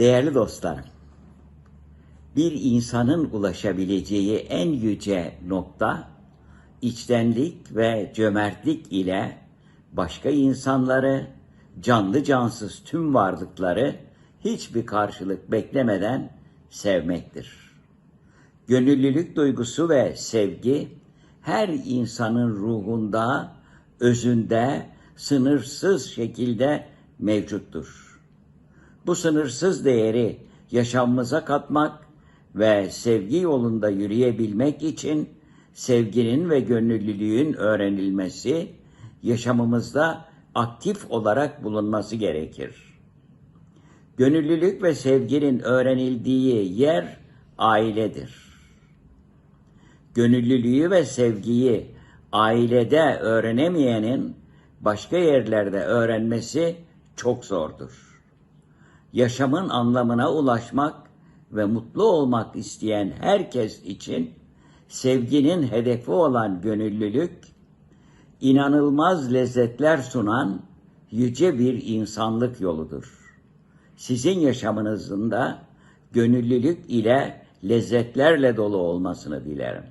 Değerli dostlarım, bir insanın ulaşabileceği en yüce nokta, içtenlik ve cömertlik ile başka insanları, canlı cansız tüm varlıkları hiçbir karşılık beklemeden sevmektir. Gönüllülük duygusu ve sevgi her insanın ruhunda, özünde sınırsız şekilde mevcuttur. Bu sınırsız değeri yaşamımıza katmak ve sevgi yolunda yürüyebilmek için sevginin ve gönüllülüğün öğrenilmesi, yaşamımızda aktif olarak bulunması gerekir. Gönüllülük ve sevginin öğrenildiği yer ailedir. Gönüllülüğü ve sevgiyi ailede öğrenemeyenin başka yerlerde öğrenmesi çok zordur. Yaşamın anlamına ulaşmak ve mutlu olmak isteyen herkes için sevginin hedefi olan gönüllülük inanılmaz lezzetler sunan yüce bir insanlık yoludur. Sizin yaşamınızın da gönüllülük ile lezzetlerle dolu olmasını dilerim.